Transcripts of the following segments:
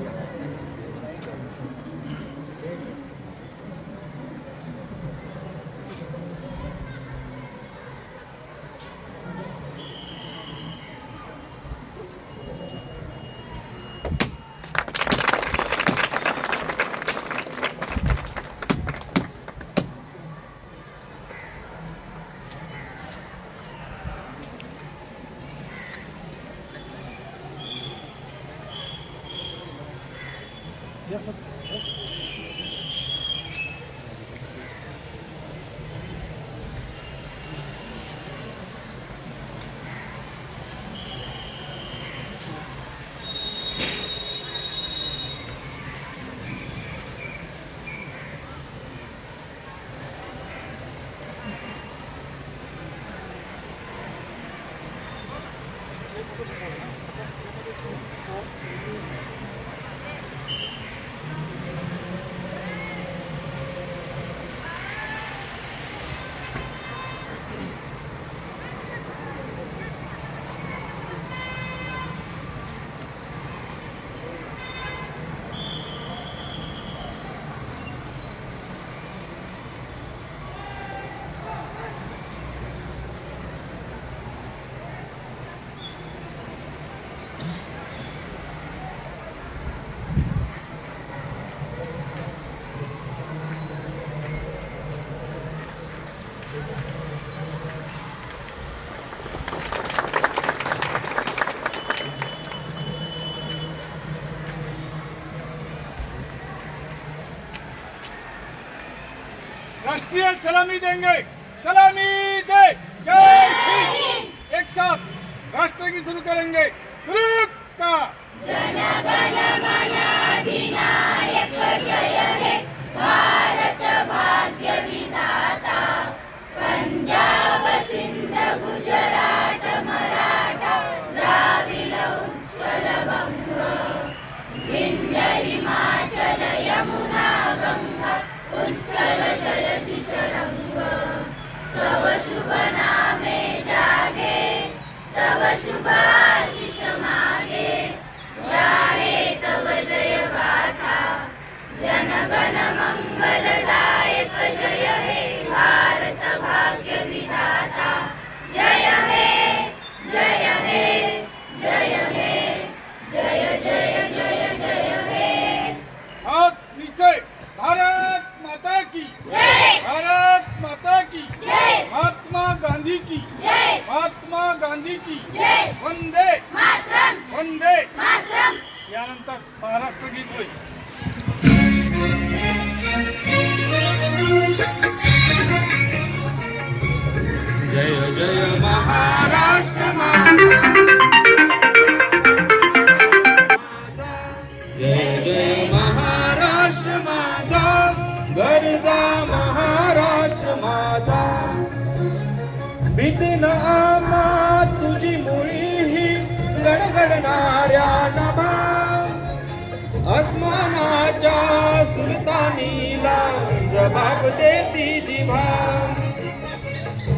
Gracias. 그렇죠. राष्ट्रीय सलामी देंगे सलामी दे जय हिंद एक साथ राष्ट्र की शुरू करेंगे रुक का Super. आम्हा तुझी मुळी ही गडगडणाऱ्या नभा अस्मानाच्या सुलतानीला जबाब देती जिभा.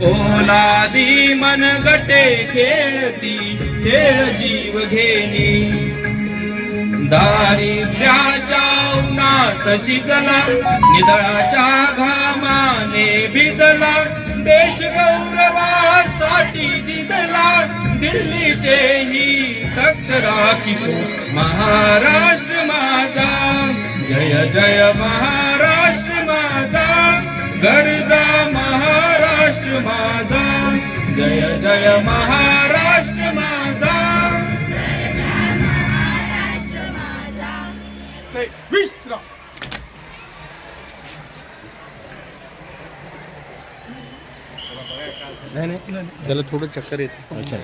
ओलादी मनगटे खेळती खेळ जीव घेणी. दारिद्र्याच्या उन्हात शिजला निदळाच्या घामाने भिजला. देश गौरवासाठी जिजला दिल्लीचे ही तक्त राखितो हो. महाराष्ट्र माझा जय जय महाराष्ट्र माझा. गरजा महाराष्ट्र माझा. जय जय महाराष्ट्र माझा. नाही नाही त्याला थोडं चक्कर येते. नंतर